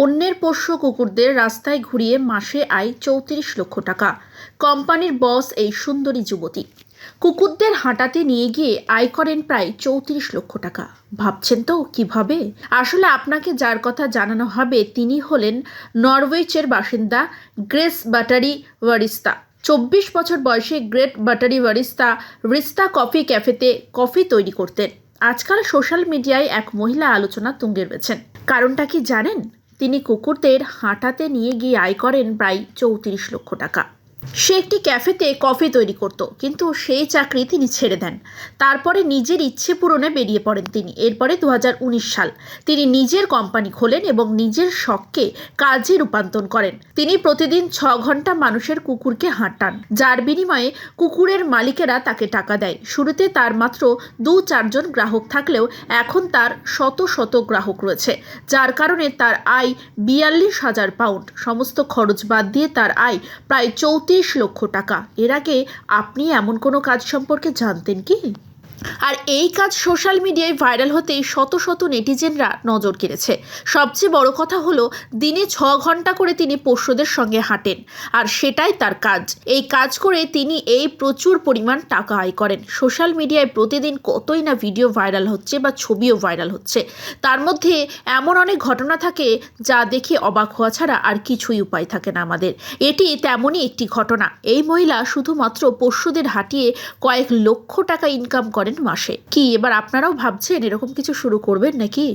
অন্যের পোষ্য কুকুরদের রাস্তায় ঘুরিয়ে মাসে আয় চৌত্রিশ লক্ষ টাকা। কোম্পানির বস এই সুন্দরী যুবতী। কুকুরদের হাঁটাতে নিয়ে গিয়ে আয় করেন প্রায় চৌত্রিশ লক্ষ টাকা। ভাবছেন তো কীভাবে? আসলে আপনাকে যার কথা জানানো হবে তিনি হলেন নরওয়েচের বাসিন্দা গ্রেস বাটারি ওয়ারিস্তা। চব্বিশ বছর বয়সে গ্রেট বাটারি ওয়ারিস্তা রিস্তা কফি ক্যাফেতে কফি তৈরি করতেন। আজকাল সোশ্যাল মিডিয়ায় এক মহিলা আলোচনা তুঙ্গে রয়েছেন কারণটা কি জানেন? তিনি কুকুরদের হাঁটাতে নিয়ে গিয়ে আয় করেন প্রায় চৌত্রিশ লক্ষ টাকা। সে একটি ক্যাফেতে কফি তৈরি করত, কিন্তু সেই চাকরি তিনি ছেড়ে দেন। তারপরে নিজের ইচ্ছে পূরণে বেরিয়ে পড়েন তিনি। এরপরে দু হাজার উনিশ সাল তিনি নিজের কোম্পানি খোলেন এবং নিজের শখকে কাজে রূপান্তর করেন। তিনি প্রতিদিন ছ ঘণ্টা মানুষের কুকুরকে হাঁটান, যার বিনিময়ে কুকুরের মালিকেরা তাকে টাকা দেয়। শুরুতে তার মাত্র দু চারজন গ্রাহক থাকলেও এখন তার শত শত গ্রাহক রয়েছে, যার কারণে তার আয় বিয়াল্লিশ হাজার পাউন্ড। সমস্ত খরচ বাদ দিয়ে তার আয় প্রায় চৌত্রিশ লক্ষ টাকা। এর আগে আপনি এমন কোনো কাজ সম্পর্কে জানতেন কি? আর এই কাজ সোশ্যাল মিডিয়ায় ভাইরাল হতেই শত শত নেটিজেনরা নজর কেড়েছে। সবচেয়ে বড় কথা হলো, দিনে ছ ঘণ্টা করে তিনি পোষ্যদের সঙ্গে হাঁটেন, আর সেটাই তার কাজ। এই কাজ করে তিনি এই প্রচুর পরিমাণ টাকা আয় করেন। সোশ্যাল মিডিয়ায় প্রতিদিন কতই না ভিডিও ভাইরাল হচ্ছে বা ছবিও ভাইরাল হচ্ছে। তার মধ্যে এমন অনেক ঘটনা থাকে যা দেখে অবাক হওয়া ছাড়া আর কিছুই উপায় থাকে না আমাদের। এটি তেমনই একটি ঘটনা। এই মহিলা শুধুমাত্র পশুদের হাঁটিয়ে কয়েক লক্ষ টাকা ইনকাম করেন মাসে। কি এবার আপনারাও ভাবছেন এরকম কিছু শুরু করবেন নাকি?